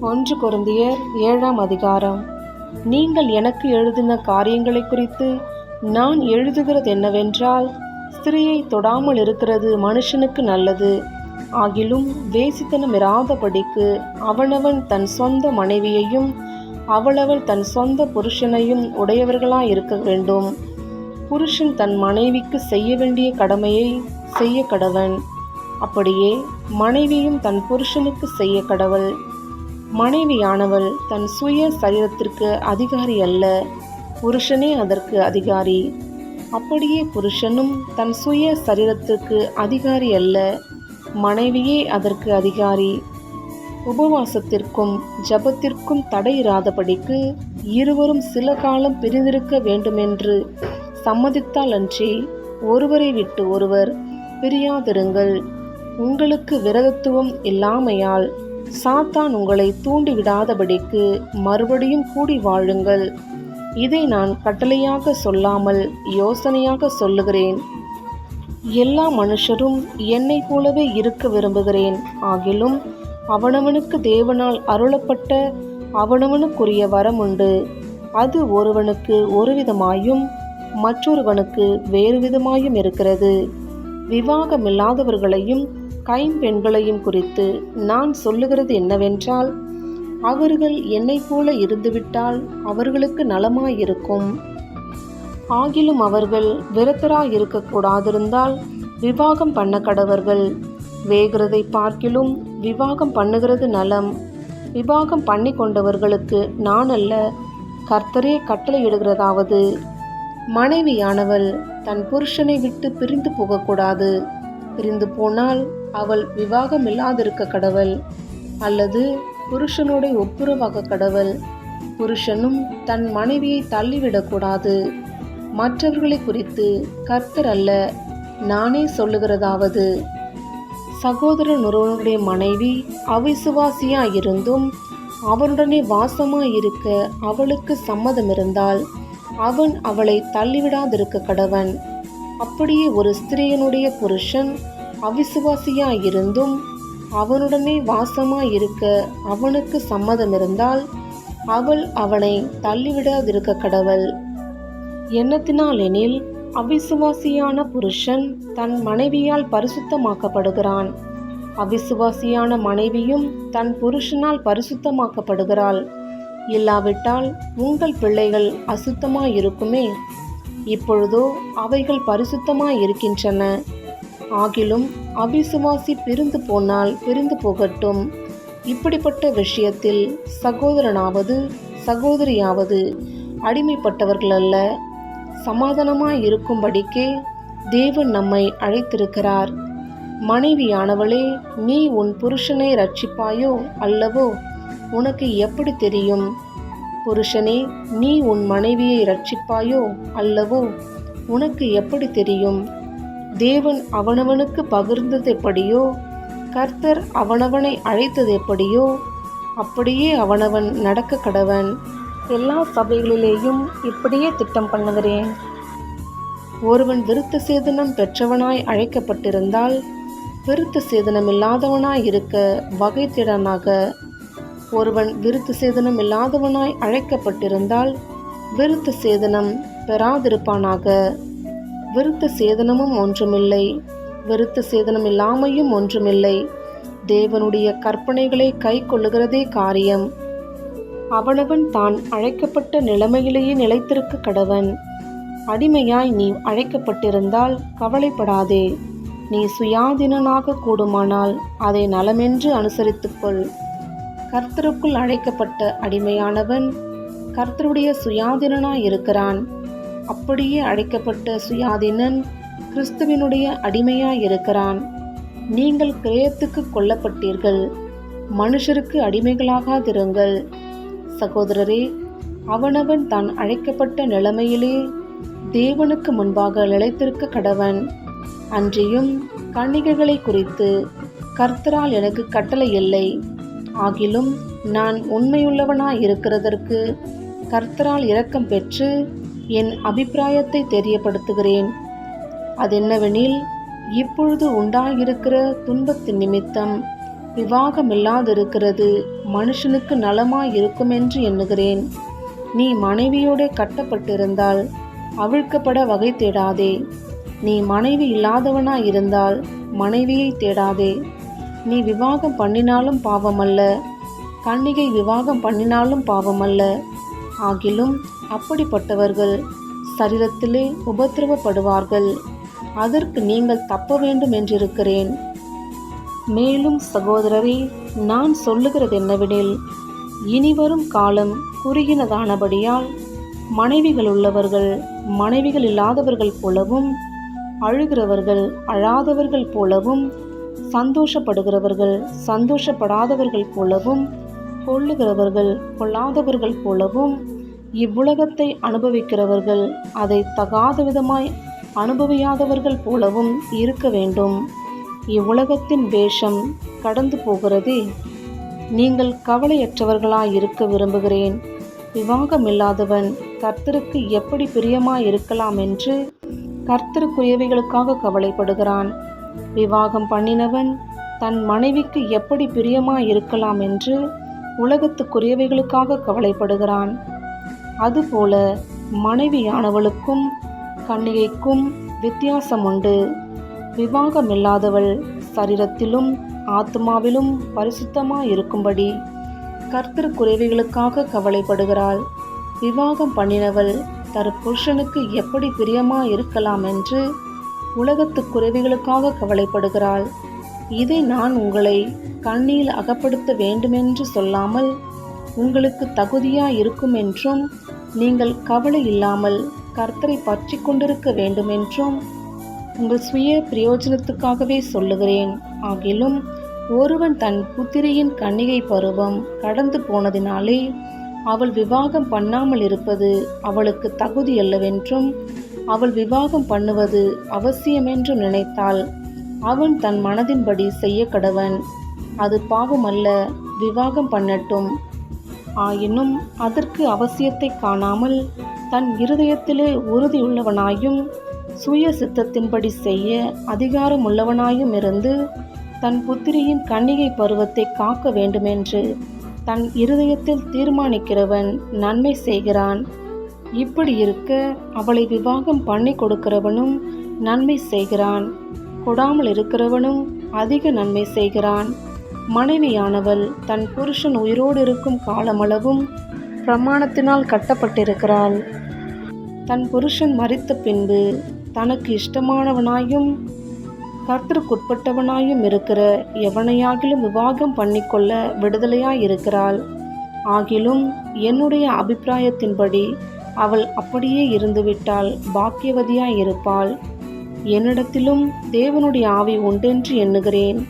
ஒன்று குருந்தியர் ஏழாம் அதிகாரம். நீங்கள் எனக்கு எழுதின காரியங்களை குறித்து நான் எழுதுகிறது என்னவென்றால் ஸ்திரியை தொடாமல் இருக்கிறது மனுஷனுக்கு நல்லது. ஆகிலும் வேசித்தனம் இராதபடிக்கு அவனவன் தன் சொந்த மனைவியையும் அவளவள் தன் சொந்த புருஷனையும் உடையவர்களாய் இருக்க வேண்டும். புருஷன் தன் மனைவிக்கு செய்ய வேண்டிய கடமையை செய்ய கடவன். அப்படியே மனைவியும் தன் புருஷனுக்கு செய்ய கடவள். மனைவியானவள் தன் சுய சரீரத்திற்கு அதிகாரி அல்ல புருஷனே அதற்கு அதிகாரி. அப்படியே புருஷனும் தன் சுய சரீரத்திற்கு அதிகாரி அல்ல மனைவியே அதற்கு அதிகாரி. உபவாசத்திற்கும் ஜபத்திற்கும் தடையிராதபடிக்கு இருவரும் சில காலம் பிரிந்திருக்க வேண்டுமென்று சம்மதித்தால் அன்றி ஒருவரை விட்டு ஒருவர் பிரியாதிருங்கள். உங்களுக்கு விரதத்துவம் இல்லாமையால் சாத்தான் உங்களை தூண்டிவிடாதபடிக்கு மறுபடியும் கூடி வாழுங்கள். இதை நான் கட்டளையாக சொல்லாமல் யோசனையாக சொல்லுகிறேன். எல்லா மனுஷரும் என்னைப் போலவே இருக்க விரும்புகிறேன். ஆகிலும் அவனவனுக்கு தேவனால் அருளப்பட்ட அவனவனுக்குரிய வரம் உண்டு. அது ஒருவனுக்கு ஒரு விதமாயும் மற்றொருவனுக்கு வேறு விதமாயும் இருக்கிறது. விவாகமில்லாதவர்களையும் கைம்பெண்களையும் குறித்து நான் சொல்லுகிறது என்னவென்றால் அவர்கள் என்னைப் போல இருந்துவிட்டால் அவர்களுக்கு நலமாயிருக்கும். ஆகிலும் அவர்கள் விரத்தராக இருக்கக்கூடாதிருந்தால் விவாகம் பண்ண கடவர்கள். வேகிறதை பார்க்கிலும் விவாகம் பண்ணுகிறது நலம். விவாகம் பண்ணி கொண்டவர்களுக்கு நான் அல்ல கர்த்தரே கட்டளையிடுகிறதாவது. மனைவியானவள் தன் புருஷனை விட்டு பிரிந்து போகக்கூடாது. பிரிந்து போனால் அவள் விவாகமில்லாதிருக்க கடவள் அல்லது புருஷனோட ஒப்புரவாக கடவள். புருஷனும் தன் மனைவியை தள்ளிவிடக்கூடாது மற்றவர்களை குறித்து கர்த்தர் அல்ல நானே சொல்லுகிறதாவது. சகோதரன் ஒருவனுடைய மனைவி அவிசுவாசியாயிருந்தும் அவனுடனே வாசமாக இருக்க அவளுக்கு சம்மதம் இருந்தால் அவன் அவளை தள்ளிவிடாதிருக்க கடவன். அப்படியே ஒரு ஸ்திரீயனுடைய புருஷன் அவிசுவாசியாயிருந்தும் அவனுடனே வாசமாயிருக்க அவனுக்கு சம்மதம் இருந்தால் அவள் அவனை தள்ளிவிடாதிருக்க கடவள். எண்ணத்தினாலெனில் அவிசுவாசியான புருஷன் தன் மனைவியால் பரிசுத்தமாக்கப்படுகிறான். அவிசுவாசியான மனைவியும் தன் புருஷனால் பரிசுத்தமாக்கப்படுகிறாள். இல்லாவிட்டால் உங்கள் பிள்ளைகள் அசுத்தமாயிருக்குமே. இப்பொழுதோ அவைகள் பரிசுத்தமாயிருக்கின்றன ஆகிலும் அவிசுவாசி பிரிந்து போனால் பிரிந்து போகட்டும். இப்படிப்பட்ட விஷயத்தில் சகோதரனாவது சகோதரியாவது அடிமைப்பட்டவர்கள் அல்ல சமாதானமாய் இருக்கும்படிக்கே தேவன் நம்மை அழைத்திருக்கிறார். மனைவியானவளே நீ உன் புருஷனை ரட்சிப்பாயோ அல்லவோ? உனக்கு எப்படி தெரியும்? புருஷனே நீ உன் மனைவியை ரட்சிப்பாயோ அல்லவோ? உனக்கு எப்படி தெரியும்? தேவன் அவனவனுக்கு பகிர்ந்தது எப்படியோ? கர்த்தர் அவனவனை அழைத்தது எப்படியோ? அப்படியே அவனவன் நடக்க கடவன். எல்லா சபைகளிலேயும் இப்படியே திட்டம் பண்ணுகிறேன் ஒருவன் விருத்த சேதனம் பெற்றவனாய் அழைக்கப்பட்டிருந்தால் விருத்த சேதனம் இல்லாதவனாய் இருக்க வகை திடனாக ஒருவன் விருத்து சேதனம் இல்லாதவனாய் அழைக்கப்பட்டிருந்தால் விருத்த சேதனம் பெறாதிருப்பானாக. விருத்த சேதனமும் ஒன்றுமில்லை. விருத்த சேதனம் இல்லாமையும் ஒன்றுமில்லை. தேவனுடைய கற்பனைகளை கை கொள்ளுகிறதே காரியம். அவனவன் தான் அழைக்கப்பட்ட நிலைமையிலேயே நிலைத்திருக்க கடவன். அடிமையாய் நீ அழைக்கப்பட்டிருந்தால் கவலைப்படாதே. நீ சுயாதீனனாக கூடுமானால் அதை நலமென்று அனுசரித்துக்கொள். கர்த்தருக்குள் அழைக்கப்பட்ட அடிமையானவன் கர்த்தருடைய சுயாதீனாய் இருக்கிறான். அப்படியே அழைக்கப்பட்ட சுயாதீனன் கிறிஸ்துவினுடைய அடிமையாய் இருக்கிறான். நீங்கள் கிரயத்துக்கு கொல்லப்பட்டீர்கள். மனுஷருக்கு அடிமைகளாகாதிருங்கள். சகோதரரே அவனவன் தான் அழைக்கப்பட்ட நிலைமையிலே தேவனுக்கு முன்பாக நிலைத்திருக்க கடவன். அன்றியும் கன்னிகைகளை குறித்து கர்த்தரால் எனக்கு கட்டளை இல்லை. ஆகிலும் நான் உண்மையுள்ளவனாய் இருக்கிறதற்கு கர்த்தரால் இரக்கம் பெற்று என் அபிப்பிராயத்தை தெரியப்படுத்துகிறேன். அதென்னவெனில் இப்பொழுது உண்டாயிருக்கிற துன்பத்தின் நிமித்தம் விவாகமில்லாதிருக்கிறது மனுஷனுக்கு நலமாய் இருக்குமென்று எண்ணுகிறேன். நீ மனைவியோட கட்டப்பட்டிருந்தால் அவிழ்க்கப்பட வகை தேடாதே நீ மனைவி இல்லாதவனாய் இருந்தால் மனைவியை தேடாதே. நீ விவாகம் பண்ணினாலும் பாவமல்ல. கன்னிகை விவாகம் பண்ணினாலும் பாவமல்ல. ஆகிலும் அப்படிப்பட்டவர்கள் சரீரத்திலே உபத்திரவப்படுவார்கள். அதற்கு நீங்கள் தப்ப வேண்டும் என்றிருக்கிறேன். மேலும் சகோதரரே நான் சொல்லுகிறது என்னவெனில் இனிவரும் காலம் குறுகினதானபடியால் மனைவிகள் உள்ளவர்கள் மனைவிகள் இல்லாதவர்கள் போலவும் அழுகிறவர்கள் அழாதவர்கள் போலவும் சந்தோஷப்படுகிறவர்கள் சந்தோஷப்படாதவர்கள் போலவும் கொள்ளுகிறவர்கள் கொள்ளாதவர்கள் போலவும் இவ்வுலகத்தை அனுபவிக்கிறவர்கள் அதை தகாத விதமாய் அனுபவியாதவர்கள் போலவும் இருக்க வேண்டும். இவ்வுலகத்தின் வேஷம் கடந்து போகிறதே. நீங்கள் கவலையற்றவர்களாய் இருக்க விரும்புகிறேன். விவாகமில்லாதவன் கர்த்தருக்கு எப்படி பிரியமாய் இருக்கலாம் என்று கர்த்தருக்குரியவைகளுக்காக கவலைப்படுகிறான். விவாகம் பண்ணினவன் தன் மனைவிக்கு எப்படி பிரியமாய் இருக்கலாம் என்று உலகத்துக்குரியவைகளுக்காக கவலைப்படுகிறான். அதுபோல மனைவியானவளுக்கும் கன்னிகைக்கும் வித்தியாசம் உண்டு விவாகமில்லாதவள் சரீரத்திலும் ஆத்மாவிலும் பரிசுத்தமாய் இருக்கும்படி கர்த்தருக்குறைவைகளுக்காக கவலைப்படுகிறாள். விவாகம் பண்ணினவள் தன் புருஷனுக்கு எப்படி பிரியமாய் இருக்கலாம் என்று உலகத்து குறைவுகளுக்காக கவலைப்படுகிறாள். இதை நான் உங்களை கண்ணியில் அகப்படுத்த வேண்டுமென்று சொல்லாமல் உங்களுக்கு தகுதியா இருக்கும் என்றும் நீங்கள் கவலை இல்லாமல் கர்த்தரை பற்றி கொண்டிருக்க வேண்டுமென்றும் உங்கள் சுய பிரயோஜனத்துக்காகவே சொல்லுகிறேன். ஆகிலும் ஒருவன் தன் புத்திரியின் கன்னிகை பருவம் கடந்து போனதினாலே அவள் விவாகம் பண்ணாமல் இருப்பது அவளுக்கு தகுதி அல்லவென்றும் அவள் விவாகம் பண்ணுவது அவசியமென்று நினைத்தாள். அவன் தன் மனதின்படி செய்ய கடவன். அது பாவமல்ல விவாகம் பண்ணட்டும். ஆயினும் அதற்கு அவசியத்தை காணாமல் தன் இருதயத்திலே உறுதியுள்ளவனாயும் சுய சித்தத்தின்படி செய்ய அதிகாரமுள்ளவனாயும் இருந்து தன் புத்திரியின் கன்னிகை பருவத்தை காக்க வேண்டுமென்று தன் இருதயத்தில் தீர்மானிக்கிறவன் நன்மை செய்கிறான். இப்படி இருக்க அவளை விவாகம் பண்ணி கொடுக்கிறவனும் நன்மை செய்கிறான். கொடாமல் இருக்கிறவனும் அதிக நன்மை செய்கிறான். மனைவியானவள் தன் புருஷன் உயிரோடு இருக்கும் காலமளவும் பிரமாணத்தினால் கட்டப்பட்டிருக்கிறாள். தன் புருஷன் மறித்த பின்பு தனக்கு இஷ்டமானவனாயும் கர்த்தருக்குட்பட்டவனாயும் இருக்கிற எவனையாகிலும் விவாகம் பண்ணிக்கொள்ள விடுதலையாய் இருக்கிறாள் ஆகிலும் என்னுடைய அபிப்பிராயத்தின்படி அவள் அப்படியே இருந்துவிட்டால் பாக்கியவதியாய் இருப்பாள். என்னிடத்திலும் தேவனுடைய ஆவி உண்டென்று எண்ணுகிறேன்.